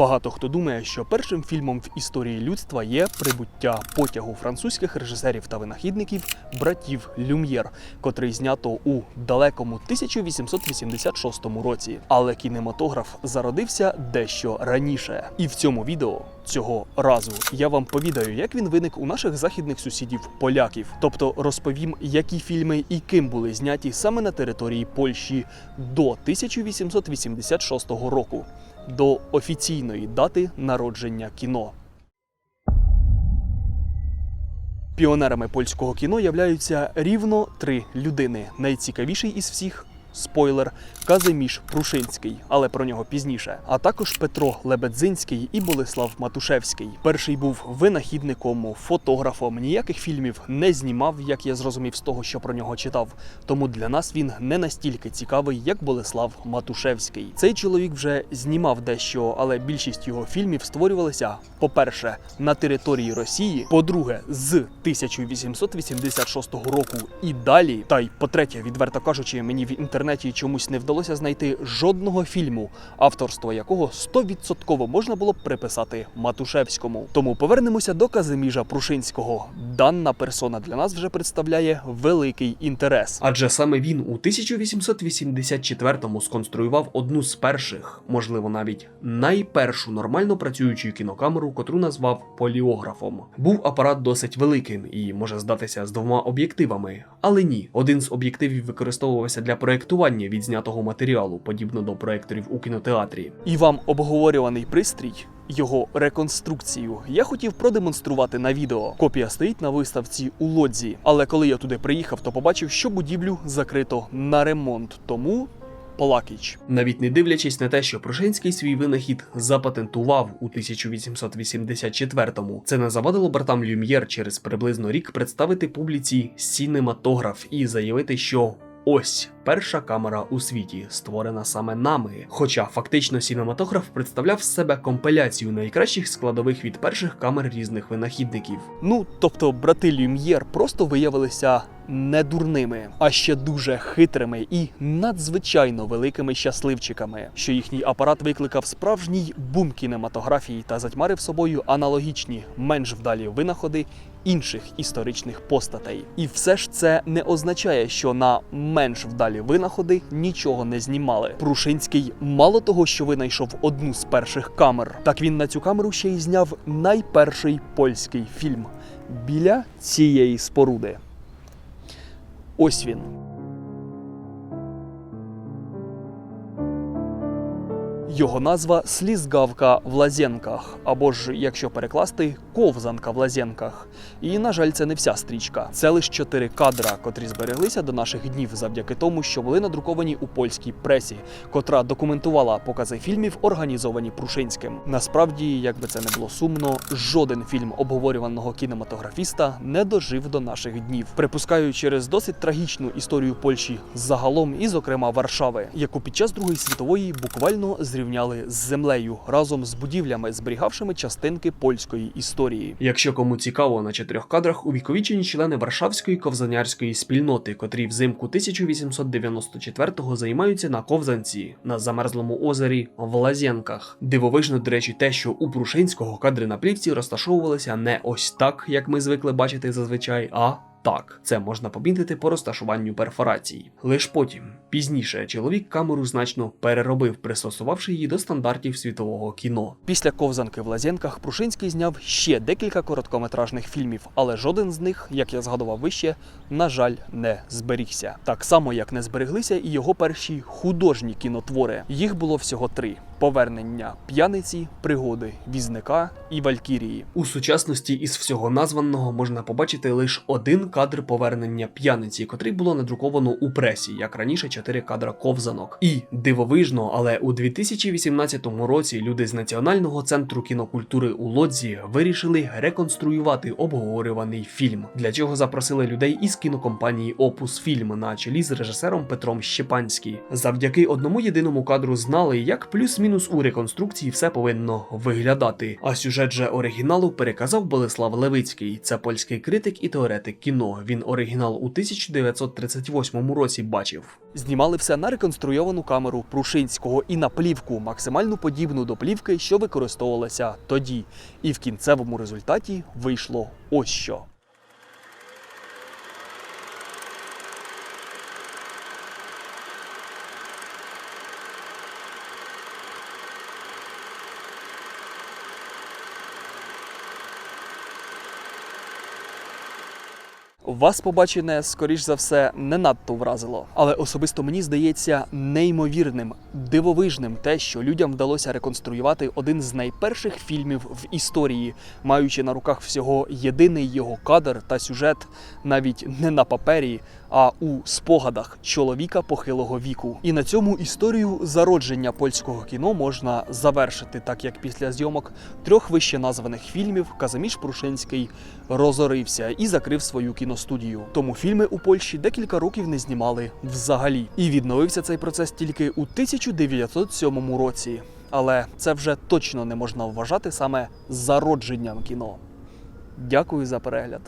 Багато хто думає, що першим фільмом в історії людства є прибуття потягу французьких режисерів та винахідників братів Люм'єр, котрий знято у далекому 1886 році. Але кінематограф зародився дещо раніше. І в цьому відео цього разу я вам повідаю, як він виник у наших західних сусідів поляків. Тобто розповім, які фільми і ким були зняті саме на території Польщі до 1886 року, до офіційної дати народження кіно. Піонерами польського кіно являються рівно три людини. Найцікавіший із всіх спойлер Казиміш Прушинський, але про нього пізніше. А також Петро Лебедзинський і Болеслав Матушевський. Перший був винахідником, фотографом. Ніяких фільмів не знімав, як я зрозумів з того, що про нього читав. Тому для нас він не настільки цікавий, як Болеслав Матушевський. Цей чоловік вже знімав дещо, але більшість його фільмів створювалися, по-перше, на території Росії, по-друге, з 1886 року і далі. Та й по-третє, відверто кажучи, мені в інтернеті чомусь не вдалося знайти жодного фільму, авторство якого 100% можна було б приписати Матушевському. Тому повернемося до Казиміжа Прушинського. Дана персона для нас вже представляє великий інтерес. Адже саме він у 1884-му сконструював одну з перших, можливо, навіть найпершу нормально працюючу кінокамеру, котру назвав поліографом. Був апарат досить великим і може здатися з двома об'єктивами, але ні, один з об'єктивів використовувався для проєктування відзнятого матеріалу, подібно до проєкторів у кінотеатрі. І вам обговорюваний пристрій. Його реконструкцію я хотів продемонструвати на відео. Копія стоїть на виставці у лодзі. Але коли я туди приїхав, то побачив, що будівлю закрито на ремонт. Тому Полакіч. Навіть не дивлячись на те, що Прошинський свій винахід запатентував у 1884-му, це не завадило братам Люм'єр через приблизно рік представити публіці сінематограф і заявити, що ось перша камера у світі, створена саме нами. Хоча фактично сінематограф представляв себе компиляцію найкращих складових від перших камер різних винахідників. Ну тобто, брати Люм'єр просто виявилися не дурними, а ще дуже хитрими і надзвичайно великими щасливчиками, що їхній апарат викликав справжній бум кінематографії та затьмарив собою аналогічні, менш вдалі винаходи інших історичних постатей. І все ж це не означає, що на менш вдалі винаходи нічого не знімали. Прушинський мало того, що винайшов одну з перших камер, так він на цю камеру ще й зняв найперший польський фільм біля цієї споруди. Ось він. Його назва слізгавка в лазєнках, або ж, якщо перекласти, ковзанка в лазєнках. І, на жаль, це не вся стрічка. Це лише чотири кадра, котрі збереглися до наших днів завдяки тому, що були надруковані у польській пресі, котра документувала покази фільмів, організовані Прушинським. Насправді, як би це не було сумно, жоден фільм обговорюваного кінематографіста не дожив до наших днів. Припускаю через досить трагічну історію Польщі загалом, і, зокрема, Варшави, яку під час Другої світової буквально зрівняли з землею разом з будівлями, зберігавшими частинки польської історії. Якщо кому цікаво, на чотирьох кадрах увіковічені члени Варшавської ковзанярської спільноти, котрі взимку 1894-го займаються на ковзанці на замерзлому озері в Лазєнках. Дивовижно, до речі, те, що у Прушинського кадри на плівці розташовувалися не ось так, як ми звикли бачити зазвичай, а так, це можна помітити по розташуванню перфорацій. Лиш потім, пізніше, чоловік камеру значно переробив, пристосувавши її до стандартів світового кіно. Після ковзанки в Лазєнках Прушинський зняв ще декілька короткометражних фільмів, але жоден з них, як я згадував вище, на жаль, не зберігся. Так само, як не збереглися і його перші художні кінотвори. Їх було всього три. Повернення п'яниці, пригоди візника і валькірії. У сучасності із всього названого можна побачити лише один кадр повернення п'яниці, котрий було надруковано у пресі, як раніше чотири кадра ковзанок. І дивовижно, але у 2018 році люди з Національного центру кінокультури у Лодзі вирішили реконструювати обговорюваний фільм. Для чого запросили людей із кінокомпанії Опус Фільм на чолі з режисером Петром Щепанський. Завдяки одному єдиному кадру знали, як плюс-мінус у реконструкції все повинно виглядати. А сюжет же оригіналу переказав Болеслав Левицький, це польський критик і теоретик кіно. Давно. Він оригінал у 1938 році бачив. Знімали все на реконструйовану камеру Прушинського і на плівку, максимально подібну до плівки, що використовувалася тоді. І в кінцевому результаті вийшло ось що. Вас побачене, скоріш за все, не надто вразило. Але особисто мені здається неймовірним, дивовижним те, що людям вдалося реконструювати один з найперших фільмів в історії, маючи на руках всього єдиний його кадр та сюжет, навіть не на папері, а у спогадах чоловіка похилого віку. І на цьому історію зародження польського кіно можна завершити, так як після зйомок трьох вище названих фільмів Казиміш Прушинський розорився і закрив свою кіностудію. Тому фільми у Польщі декілька років не знімали взагалі. І відновився цей процес тільки у 1907 році. Але це вже точно не можна вважати саме зародженням кіно. Дякую за перегляд.